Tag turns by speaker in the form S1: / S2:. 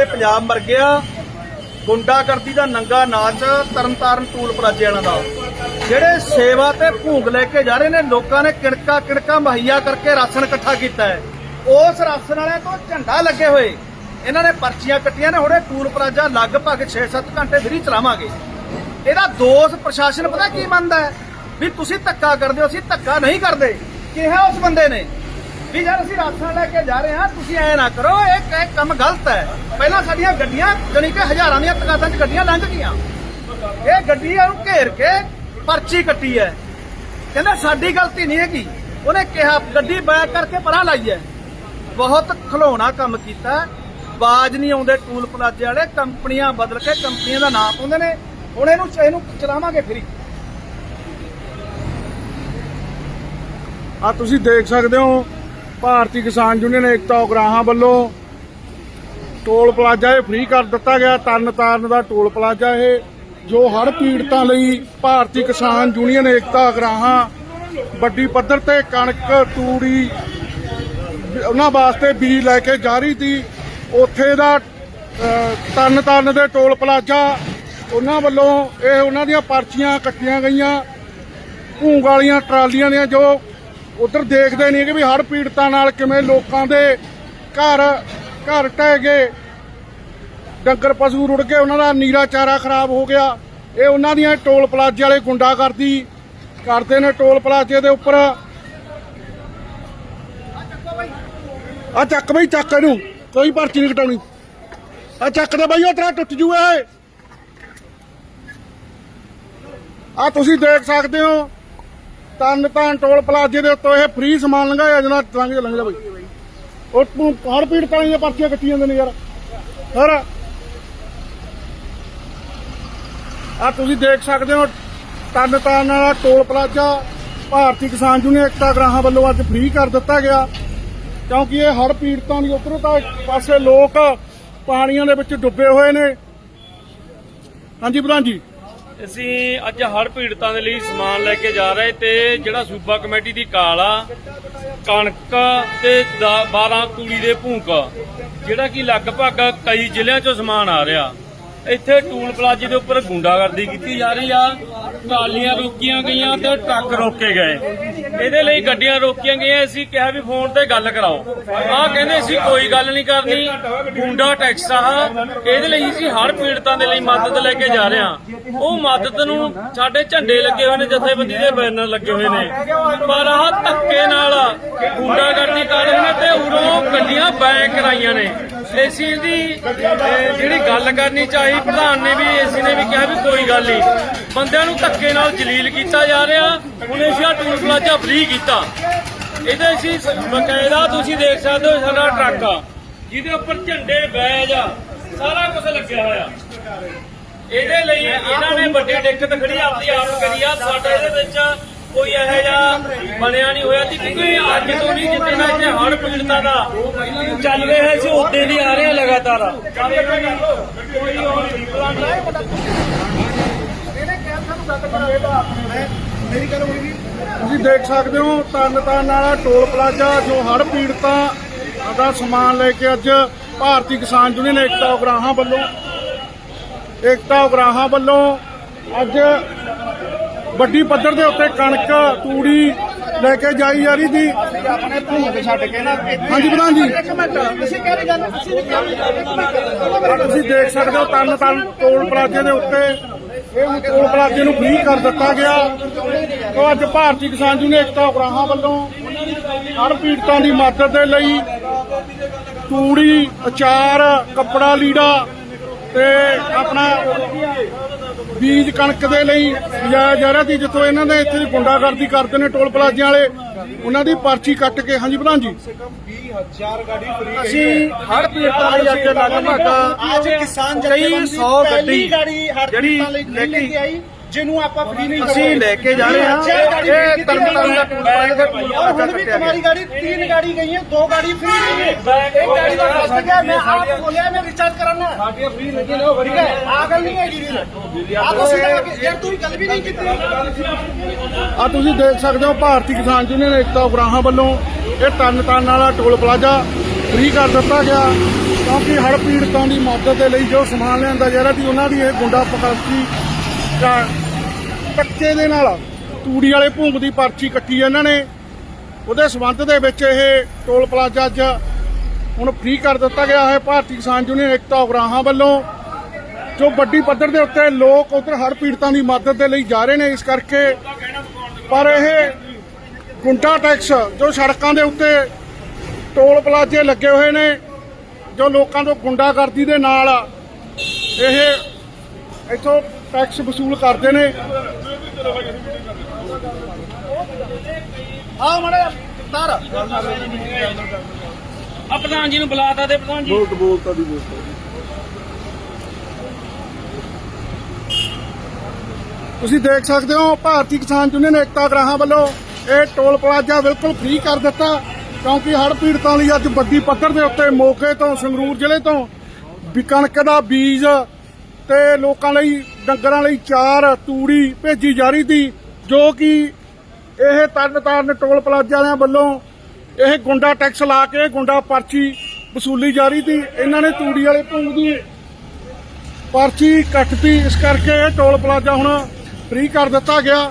S1: ਕੇ ਪੰਜਾਬ ਮਰ ਗਿਆ। ਗੁੰਡਾਗਰਦੀ ਦਾ ਨੰਗਾ ਨਾਚ ਤਰਨਤਾਰਨ ਟੂਲ ਪਲਾਜੇ ਦਾ। ਜਿਹੜੇ ਸੇਵਾ ਤੇ ਭੂੰਗ ਲੈ ਕੇ ਜਾ ਰਹੇ ਨੇ, ਲੋਕਾਂ ਨੇ ਕਿਣਕਾ ਕਿਣਕਾ ਮੁਹੱਈਆ ਕਰਕੇ ਰਾਸ਼ਨ ਇਕੱਠਾ ਕੀਤਾ ਹੈ। ਉਸ ਰਾਸ਼ਨ ਵਾਲਿਆਂ ਤੋਂ ਝੰਡਾ ਲੱਗੇ ਹੋਏ। ਇਹਨਾਂ ਨੇ ਪਰਚੀਆਂ ਕੱਟੀਆਂ ਨੇ, ਹੁਣੇ ਟੂਲ ਪਲਾਜਾ ਲਗਭਗ 6-7 ਘੰਟੇ ਫਰੀ ਚਲਾਵਾਂਗੇ। ਇਹਦਾ ਦੋਸ਼ ਪ੍ਰਸ਼ਾਸਨ ਪਤਾ ਕੀ ਮੰਨਦਾ ਹੈ? ਵੀ ਤੁਸੀਂ ਧੱਕਾ ਕਰਦੇ ਹੋ, ਅਸੀਂ ਧੱਕਾ ਨਹੀਂ ਕਰਦੇ। ਕਿਹਾ ਉਸ ਬੰਦੇ ਨੇ? ਵੀ ਯਾਰ ਅਸੀਂ ਰਾਸ਼ਨ ਲੈ ਕੇ ਜਾ ਰਹੇ ਹਾਂ, ਤੁਸੀਂ ਐ ਨਾ ਕਰੋ, ਇਹ ਇਹ ਕੰਮ ਗਲਤ ਹੈ। ਪਹਿਲਾਂ ਸਾਡੀਆਂ ਗੱਡੀਆਂ, ਜਾਣੀ ਕਿ ਹਜ਼ਾਰਾਂ ਦੀਆਂ ਤਕਾਦਾਂ 'ਚ ਗੱਡੀਆਂ ਲੰਘ ਗਈਆਂ। ਇਹ ਗੱਡੀ ਨੂੰ ਘੇਰ ਕੇ ਪਰਚੀ ਕੱਟੀ ਹੈ। ਕਹਿੰਦਾ, ਸਾਡੀ ਗਲਤੀ ਨਹੀਂ ਹੈਗੀ। ਉਹਨੇ ਕਿਹਾ, ਗੱਡੀ ਬੈਕ ਕਰਕੇ ਪਰਾਂ ਲਾਈ ਹੈ। ਬਹੁਤ ਖਲੋਣਾ ਕੰਮ ਕੀਤਾ। ਬਾਜ ਨਹੀਂ ਆਉਂਦੇ ਟੂਲ ਪਲਾਜੇ ਵਾਲੇ, ਕੰਪਨੀਆਂ ਬਦਲ ਕੇ ਕੰਪਨੀਆਂ ਦਾ ਨਾਮ ਪਾਉਂਦੇ ਨੇ। ਹੁਣ ਇਹਨੂੰ ਇਹਨੂੰ ਚਲਾਵਾਂਗੇ ਫਰੀ।
S2: ਆ ਤੁਸੀਂ ਦੇਖ ਸਕਦੇ ਹੋ ਭਾਰਤੀ ਕਿਸਾਨ ਯੂਨੀਅਨ ਏਕਤਾ ਉਗਰਾਹਾਂ ਵੱਲੋਂ ਟੋਲ ਪਲਾਜ਼ਾ ਇਹ ਫ੍ਰੀ ਕਰ ਦਿੱਤਾ ਗਿਆ। ਤਰਨ ਤਾਰਨ ਦਾ ਟੋਲ ਪਲਾਜ਼ਾ ਇਹ ਜੋ ਹੜ੍ਹ ਪੀੜਤਾਂ ਲਈ ਭਾਰਤੀ ਕਿਸਾਨ ਯੂਨੀਅਨ ਏਕਤਾ ਉਗਰਾਹਾਂ ਵੱਡੀ ਪੱਧਰ ਤੇ ਕਣਕ ਤੂੜੀ ਉਹਨਾਂ ਵਾਸਤੇ ਬੀਜ ਲੈ ਕੇ ਜਾ ਰਹੀ ਸੀ। ਉੱਥੇ ਦਾ ਅ, ਤਰਨ ਤਾਰਨ ਦੇ ਟੋਲ ਪਲਾਜ਼ਾ ਉਹਨਾਂ ਵੱਲੋਂ ਇਹ ਉਹਨਾਂ ਦੀਆਂ ਪਰਚੀਆਂ ਕੱਟੀਆਂ ਗਈਆਂ। ਭੂੰਗ ਵਾਲੀਆਂ ਟਰਾਲੀਆਂ ਦੀਆਂ ਜੋ ਉਧਰ ਦੇਖਦੇ ਨਹੀਂ ਕਿ ਵੀ ਹੜ੍ਹ ਪੀੜਤਾਂ ਨਾਲ ਕਿਵੇਂ ਲੋਕਾਂ ਦੇ ਘਰ ਘਰ ਟਹਿ ਗਏ। ਡੰਗਰ ਪਸ਼ੂ ਰੁੜ ਗਏ, ਉਹਨਾਂ ਦਾ ਨੀਰਾ ਚਾਰਾ ਖਰਾਬ ਹੋ ਗਿਆ। ਇਹ ਉਹਨਾਂ ਦੀਆਂ ਟੋਲ ਪਲਾਜ਼ੇ ਵਾਲੇ ਗੁੰਡਾ ਕਰਦੀ ਕਰਦੇ ਨੇ ਟੋਲ ਪਲਾਜ਼ੇ ਦੇ ਉੱਪਰ। ਆ ਚੱਕ ਬਈ, ਚੱਕ ਇਹਨੂੰ। ਕੋਈ ਪਰਚੀ ਨਹੀਂ ਕਟਾਉਣੀ। ਆ ਚੱਕ ਦੇ ਬਈ, ਉਹ ਤੇਰਾ ਟੁੱਟ ਜੂ ਇਹ। ਆ ਤੁਸੀਂ ਦੇਖ ਸਕਦੇ ਹੋ। ਤਨ ਤਨ ਟੋਲ ਪਲਾਜ਼ੇ ਦੇ ਉੱਤੋਂ ਇਹ ਫ੍ਰੀ ਸਮਾਨ ਲੰਘਾਇਆ ਜਨਾ ਲੰਘ ਜਾ ਲੰਘ ਜਾ ਬਈ। ਉਹ ਤੂੰ ਹੜ ਪੀੜ ਤਾਂ ਦੀਆਂ ਪਰਚੀਆਂ ਕੱਟੀ ਜਾਂਦੇ ਨੇ ਯਾਰ। ਹੋਰ। ਆ ਤੁਸੀਂ ਦੇਖ ਸਕਦੇ ਹੋ, ਤਨ ਤਨ ਵਾਲਾ ਟੋਲ ਪਲਾਜ਼ਾ ਭਾਰਤੀ ਕਿਸਾਨ ਯੂਨੀਅਨ ਏਕਤਾ ਗ੍ਰਾਹਾਂ ਵੱਲੋਂ ਅੱਜ ਫ੍ਰੀ ਕਰ ਦਿੱਤਾ ਗਿਆ। ਕਿਉਂਕਿ ਇਹ ਹੜ ਪੀੜਤਾਂ ਦੀ ਉੱਧਰੋਂ ਤਾਂ ਪਾਸੇ ਲੋਕ ਪਾਣੀਆਂ ਦੇ ਵਿੱਚ ਡੁੱਬੇ ਹੋਏ ਨੇ। ਹਾਂਜੀ ਪ੍ਰਧਾਨ ਜੀ।
S3: ਅਸੀਂ ਅੱਜ ਹੜ੍ਹ ਪੀੜਤਾਂ ਦੇ ਲਈ ਸਮਾਨ ਲੈ ਕੇ ਜਾ ਰਹੇ ਤੇ ਜਿਹੜਾ ਸੂਬਾ ਕਮੇਟੀ ਦੀ ਕਾਲ ਆ, ਕਣਕ ਤੇ 12 ਤੂੜੀ ਦੇ ਭੂਕ, ਜਿਹੜਾ ਕਿ ਲਗਭਗ ਕਈ ਜ਼ਿਲ੍ਹਿਆਂ ਚੋਂ ਸਮਾਨ ਆ ਰਿਹਾ। ਇੱਥੇ ਟੂਲ ਪਲਾਜ਼ੇ ਦੇ ਉੱਪਰ ਗੁੰਡਾਗਰਦੀ ਕੀਤੀ ਜਾ ਰਹੀ ਆ। ਟਰਾਲੀਆਂ ਰੋਕੀਆਂ ਗਈਆਂ ਤੇ ਟਰੱਕ ਰੋਕੇ ਗਏ। ਇਹਦੇ ਲਈ ਗੱਡੀਆਂ ਰੋਕੀਆਂ ਗਈਆਂ। ਅਸੀਂ ਕਿਹਾ ਵੀ ਫੋਨ ਤੇ ਗੱਲ ਕਰਾਓ। ਆਹ ਕਹਿੰਦੇ ਸੀ, ਕੋਈ ਗੱਲ ਨਹੀਂ ਕਰਨੀ। ਗੁੰਡਾ ਟੈਕਸ ਆ ਇਹਦੇ ਲਈ ਅਸੀਂ ਹਰ ਪੀੜਤਾਂ ਦੇ ਲਈ ਮਦਦ ਲੈ ਕੇ ਜਾ ਰਹੇ ਹਾਂ। ਉਹ ਮਦਦ ਨੂੰ ਸਾਡੇ ਝੰਡੇ ਲੱਗੇ ਹੋਏ ਨੇ, ਜਥੇਬੰਦੀ ਦੇ ਬੈਨਰ ਲੱਗੇ ਹੋਏ ਨੇ। ਪਰ ਆਹ ਧੱਕੇ ਨਾਲ ਗੁੰਡਾਗਰਦੀ ਕਰ ਰਹੇ ਨੇ ਤੇ ਉਰੋਂ ਗੱਡੀਆਂ ਬੈਕ ਕਰਾਈਆਂ ਨੇ। ਏਸੀ ਦੀ ਅਹ, ਜਿਹੜੀ ਗੱਲ ਕਰਨੀ ਚਾਹੀ ਪ੍ਰਧਾਨ ਨੇ ਵੀ ਏਸੀ ਨੇ ਵੀ ਕਿਹਾ ਵੀ ਕੋਈ ਗੱਲ ਨਹੀਂ। ਬੰਦਿਆਂ ਨੂੰ ਧੱਕੇ ਨਾਲ ਜਲੀਲ ਕੀਤਾ ਜਾ ਰਿਹਾ ਹੁਣ ਅਸੀਂ ਟੂਲ ਪਲਾਜ਼ਾ ਫ੍ਰੀ ਕੀਤਾ। ਇਹਦੇ ਅਸੀਂ ਬਕਾਇਦਾ ਤੁਸੀਂ ਦੇਖ ਸਕਦੇ ਹੋ ਸਾਡਾ ਟਰੱਕ ਆ ਜਿਹਦੇ ਉੱਪਰ ਝੰਡੇ ਬੈਜ ਆ ਸਾਰਾ ਕੁਝ ਲੱਗਿਆ ਹੋਇਆ। ਇਹਦੇ ਲਈ ਇਹਨਾਂ ਨੇ ਵੱਡੀ ਦਿੱਕਤ ਖੜੀ ਆਪਦੀ ਆਪ ਕਰੀ ਆ ਸਾਡਾ ਇਹਦੇ ਵਿੱਚ ਕੋਈ ਇਹੋ ਜਿਹਾ ਬਣਿਆ ਨਹੀਂ ਹੋਇਆ ਸੀ ਕਿਉਂਕਿ ਅੱਜ ਤੋਂ ਨਹੀਂ ਜਿੱਤੇ ਨਾ ਇੱਥੇ ਪੀੜਤਾਂ ਦਾ ਚੱਲ ਰਿਹਾ ਸੀ ਉਦੋਂ ਦੀ ਆ ਰਿਹਾ ਲਗਾਤਾਰ। ਕੋਈ ਹੋਰ ਵਿਕਲਾ ਨਹੀਂ
S2: ਤੁਸੀਂ ਦੇਖ ਸਕਦੇ ਹੋ ਤਨ ਤਨ ਵਾਲਾ ਟੋਲ ਪਲਾਜ਼ਾ, ਜੋ ਹੜ ਪੀੜਤਾਂ ਦਾ ਸਮਾਨ ਲੈ ਕੇ ਅੱਜ ਭਾਰਤੀ ਕਿਸਾਨ ਯੂਨੀਅਨ ਏਕਤਾ ਉਗਰਾਹਾਂ ਵੱਲੋਂ, ਏਕਤਾ ਉਗਰਾਹਾਂ ਵੱਲੋਂ ਅੱਜ ਵੱਡੀ ਪੱਧਰ ਦੇ ਉੱਤੇ ਕਣਕ, ਤੂੜੀ ਲੈ ਕੇ ਜਾਈ ਜਾ ਰਹੀ ਸੀ।
S1: ਆਪਣੇ ਭੂੰਗ ਛੱਡ ਕੇ ਨਾ
S2: ਹਾਂਜੀ ਪ੍ਰਧਾਨ ਜੀ।
S1: ਇੱਕ ਮਿੰਟ ਤੁਸੀਂ ਕਹਿ ਰਹੇ ਗੱਲ ਅਸੀਂ ਨਹੀਂ ਕਹਿ
S2: ਆਹ ਤੁਸੀਂ ਦੇਖ ਸਕਦੇ ਹੋ ਤਨ ਤਨ ਟੋਲ ਪਲਾਜ਼ੇ ਦੇ ਉੱਤੇ ਇਹ ਟੋਲ ਪਲਾਜ਼ੇ ਨੂੰ ਫ੍ਰੀ ਕਰ ਦਿੱਤਾ ਗਿਆ। ਤੋਂ ਅੱਜ ਭਾਰਤੀ ਕਿਸਾਨ ਯੂਨੀਅਨ ਏਕਤਾ ਉਗਰਾਹਾਂ ਵੱਲੋਂ ਹੜ੍ਹ ਪੀੜਤਾਂ ਦੀ ਮਦਦ ਦੇ ਲਈ ਤੂੜੀ ਅਚਾਰ ਕੱਪੜਾ ਲੀੜਾ ਤੇ ਆਪਣਾ ਬੀਜ ਕਣਕ ਦੇ ਲਈ ਲਿਜਾਇਆ ਜਾ ਰਿਹਾ ਸੀ ਜਿੱਥੋਂ ਇਹਨਾਂ ਨੇ ਇੱਥੇ ਦੀ ਗੁੰਡਾਗਰਦੀ ਕਰਦੇ ਨੇ ਟੋਲ ਪਲਾਜ਼ਿਆਂ ਵਾਲੇ ਉਹਨਾਂ ਦੀ ਪਰਚੀ ਕੱਟ ਕੇ ਹਾਂਜੀ ਪ੍ਰਧਾਨ ਜੀ।
S1: ਅਸੀਂ ਹੜ ਪੀੜਤਾਂ ਲਈ ਅੱਜ ਲਗਭਗ
S4: ਅੱਜ ਕਿਸਾਨ ਜਥੇਬੰਦੀ
S1: ਸੌ
S4: ਪਹਿਲੀ
S1: ਗੱਡੀ
S4: ਗਾੜੀ ਹਰ
S1: ਜਿਹੜੀ
S4: ਪੀੜਤਾਂ ਲਈ
S1: ਲੈ ਕੇ
S4: ਆਈ। ਜਿਹਨੂੰ ਆਪਾਂ ਫ੍ਰੀ ਨਹੀਂ
S1: ਅਸੀਂ ਲੈ ਕੇ ਜਾ ਰਹੇ ਹਾਂ। ਇਹ ਤਰਨਤਾਰਨ ਦਾ ਟੂਲ ਪਾਏਗਾ
S4: ਔਰ ਹੁਣ ਵੀ ਤੁਹਾਡੀ ਗਾੜੀ ਤਿੰਨ ਗਾੜੀ ਗਈ ਹੈ ਦੋ ਗਾੜੀ ਫ੍ਰੀ ਹੈ ਇੱਕ ਗਾੜੀ ਦਾ ਫਸ ਗਿਆ ਮੈਂ ਆਪ ਬੋਲਿਆ ਮੈਂ ਰਿਚਾਰਜ ਕਰਾਉਣਾ। ਸਾਡੀਆਂ ਫ੍ਰੀ ਲੱਗੀ ਨਾ ਠੀਕ ਹੈ ਆ ਗੱਲ ਨਹੀਂ ਹੈਗੀ ਵੀਰ। ਆ ਤੁਸੀਂ ਯਾਰ ਤੁਸੀਂ ਗੱਲ ਵੀ ਨਹੀਂ ਕੀਤੀ।
S2: ਆ ਤੁਸੀਂ ਦੇਖ ਸਕਦੇ ਹੋ ਭਾਰਤੀ ਕਿਸਾਨ ਯੂਨੀਅਨ ਏਕਤਾ ਉਗਰਾਹਾਂ ਵੱਲੋਂ ਇਹ ਤਰਨਤਾਰਨ ਵਾਲਾ ਟੋਲ ਪਲਾਜ਼ਾ ਫ੍ਰੀ ਕਰ ਦਿੱਤਾ ਗਿਆ। ਕਿਉਂਕਿ ਹਰ ਪੀੜਤਾਂ ਦੀ ਮਦਦ ਦੇ ਲਈ ਜੋ ਸਮਾਨ ਲੈਂਦਾ ਜਾ ਰਿਹਾ ਸੀ ਉਹਨਾਂ ਦੀ ਇਹ ਗੁੰਡਾ ਪਕਾਸੀ ਪਕੜਤੀ ਕੱਚੇ ਦੇ ਨਾਲ ਤੂੜੀ ਵਾਲੇ ਭੂੰਗ ਦੀ ਪਰਚੀ ਕੱਟੀ ਇਹਨਾਂ ਨੇ। ਉਹਦੇ ਸਬੰਧ ਦੇ ਵਿੱਚ ਇਹ ਟੋਲ ਪਲਾਜ਼ਾ ਅੱਜ ਹੁਣ ਫ੍ਰੀ ਕਰ ਦਿੱਤਾ ਗਿਆ ਹੈ। ਭਾਰਤੀ ਕਿਸਾਨ ਯੂਨੀਅਨ ਏਕਤਾ ਉਗਰਾਹਾਂ ਵੱਲੋਂ, ਜੋ ਵੱਡੀ ਪੱਧਰ ਦੇ ਉੱਤੇ ਲੋਕ ਉਧਰ ਹਰ ਪੀੜਤਾਂ ਦੀ ਮਦਦ ਦੇ ਲਈ ਜਾ ਰਹੇ ਨੇ ਇਸ ਕਰਕੇ, ਪਰ ਇਹ ਗੁੰਡਾ ਟੈਕਸ ਜੋ ਸੜਕਾਂ ਦੇ ਉੱਤੇ ਟੋਲ ਪਲਾਜ਼ੇ ਲੱਗੇ ਹੋਏ ਨੇ, ਜੋ ਲੋਕਾਂ ਤੋਂ ਗੁੰਡਾਗਰਦੀ ਦੇ ਨਾਲ ਇਹ ਇੱਥੋਂ ਟੈਕਸ ਵਸੂਲ ਕਰਦੇ ਨੇ।
S1: ਆ ਮੜੇ ਤਾਰ।
S3: ਆ ਪ੍ਰਧਾਨ ਜੀ ਨੂੰ ਬੁਲਾਤਾ ਦੇ ਪ੍ਰਧਾਨ ਜੀ।
S2: ਤੁਸੀਂ ਦੇਖ ਸਕਦੇ ਹੋ ਭਾਰਤੀ ਕਿਸਾਨ ਯੂਨੀਅਨ ਏਕਤਾ ਗ੍ਰਾਹਾਂ ਵੱਲੋਂ ਇਹ ਟੋਲ ਪਲਾਜ਼ਾ ਬਿਲਕੁਲ ਫ੍ਰੀ ਕਰ ਦਿੱਤਾ ਕਿਉਂਕਿ ਹੜ੍ਹ ਪੀੜਤਾਂ ਲਈ ਅੱਜ ਵੱਡੀ ਪੱਧਰ ਦੇ ਉੱਤੇ ਮੋਗੇ ਤੋਂ ਸੰਗਰੂਰ ਜ਼ਿਲ੍ਹੇ ਤੋਂ ਕਣਕ ਦਾ ਬੀਜ ਤੇ ਲੋਕਾਂ ਲਈ ਡੰਗਰਾਂ ਲਈ ਚਾਰ ਤੂੜੀ ਭੇਜੀ ਜਾ ਰਹੀ ਸੀ, ਜੋ ਕਿ ਇਹ ਤਰਨ ਤਾਰਨ ਟੋਲ ਪਲਾਜ਼ਾ ਵਾਲਿਆਂ ਵੱਲੋਂ ਇਹ ਗੁੰਡਾ ਟੈਕਸ ਲਾ ਕੇ ਗੁੰਡਾ ਪਰਚੀ ਵਸੂਲੀ ਜਾ ਰਹੀ ਸੀ। ਇਹਨਾਂ ਨੇ ਤੂੜੀ ਵਾਲੇ ਭੂੰਗ ਦੀ ਪਰਚੀ ਕੱਟਤੀ। ਇਸ ਕਰਕੇ ਇਹ ਟੋਲ ਪਲਾਜ਼ਾ ਹੁਣ ਫ੍ਰੀ ਕਰ ਦਿੱਤਾ ਗਿਆ।